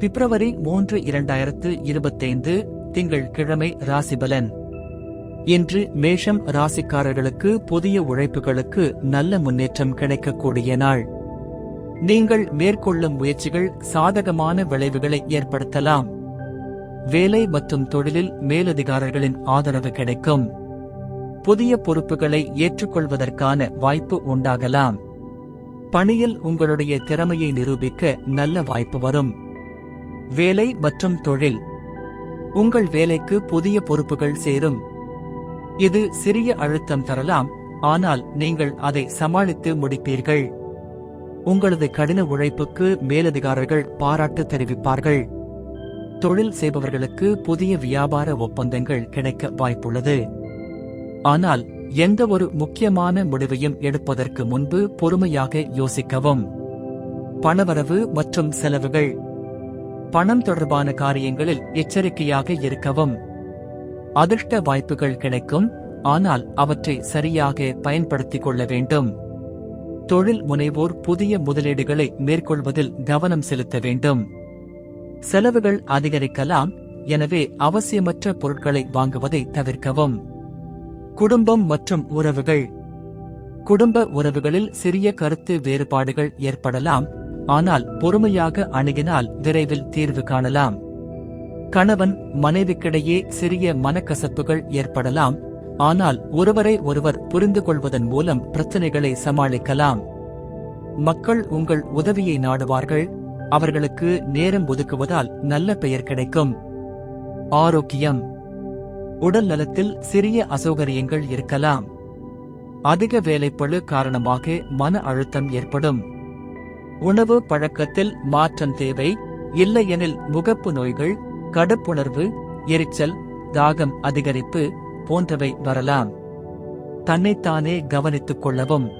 பிப்ரவரி மூன்று இரண்டாயிரத்து இருபத்தைந்து திங்கள் கிழமை ராசிபலன். இன்று மேஷம் ராசிக்காரர்களுக்கு புதிய உழைப்புகளுக்கு நல்ல முன்னேற்றம் கிடைக்கக்கூடிய நாள். நீங்கள் மேற்கொள்ளும் முயற்சிகள் சாதகமான விளைவுகளை ஏற்படுத்தலாம். வேலை மற்றும் தொழிலில் மேலதிகாரிகளின் ஆதரவு கிடைக்கும். புதிய பொறுப்புகளை ஏற்றுக்கொள்வதற்கான வாய்ப்பு உண்டாகலாம். பணியில் உங்களுடைய திறமையை நிரூபிக்க நல்ல வாய்ப்பு வரும். வேலை மற்றும் தொழில். உங்கள் வேலைக்கு புதிய பொறுப்புகள் சேரும். இது சிறிய அழுத்தம் தரலாம் ஆனால் நீங்கள் அதை சமாளித்து முடிப்பீர்கள். உங்களது கடின உழைப்புக்கு மேலதிகாரிகள் பாராட்டு தெரிவிப்பார்கள். தொழில் செய்பவர்களுக்கு புதிய வியாபார ஒப்பந்தங்கள் கிடைக்க வாய்ப்புள்ளது. ஆனால் எந்த ஒரு முக்கியமான முடிவையும் எடுப்பதற்கு முன்பு பொறுமையாக யோசிக்கவும். பணவரவு மற்றும் செலவுகள் பணம் தொடர்பான காரியங்களில் எச்சரிக்கையாக இருக்கவும். அதிர்ஷ்ட வாய்ப்புகள் கிடைக்கும் ஆனால் அவற்றை சரியாக பயன்படுத்திக் கொள்ள வேண்டும். தொழில் முனைவோர் புதிய முதலீடுகளை மேற்கொள்வதில் கவனம் செலுத்த வேண்டும். செலவுகள் அதிகரிக்கலாம் எனவே அவசியமற்ற பொருட்களை வாங்குவதை தவிர்க்கவும். குடும்பம் மற்றும் உறவுகள். குடும்ப உறவுகளில் சிறிய கருத்து வேறுபாடுகள் ஏற்படலாம் ஆனால் பொறுமையாக அணுகினால் விரைவில் தீர்வு காணலாம். கணவன் மனைவிக்கிடையே சிறிய மனக்கசப்புகள் ஏற்படலாம். ஆனால் ஒருவரை ஒருவர் புரிந்து கொள்வதன் மூலம் பிரச்சனைகளை சமாளிக்கலாம். மக்கள் உங்கள் உதவியை நாடுவார்கள். அவர்களுக்கு நேரம் ஒதுக்குவதால் நல்ல பெயர் கிடைக்கும். ஆரோக்கியம். உடல் நலத்தில் சிறிய அசௌகரியங்கள் இருக்கலாம். அதிக வேலைப்பளு காரணமாக மன அழுத்தம் ஏற்படும். உணவு பழக்கத்தில் மாற்றம் தேவை. இல்லையெனில் முகப்பு நோய்கள் கடுப்புணர்வு எரிச்சல் தாகம் அதிகரிப்பு போன்றவை வரலாம். தன்னைத்தானே கவனித்துக் கொள்ளவும்.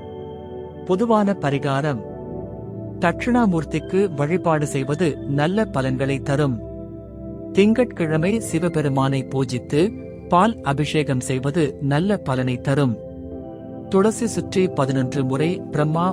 பொதுவான பரிகாரம். தட்சிணாமூர்த்திக்கு வழிபாடு செய்வது நல்ல பலன்களை தரும். திங்கட்கிழமை சிவபெருமானை பூஜித்து பால் அபிஷேகம் செய்வது நல்ல பலனை தரும். துளசி சுற்றி பதினொன்று முறை பிரம்மா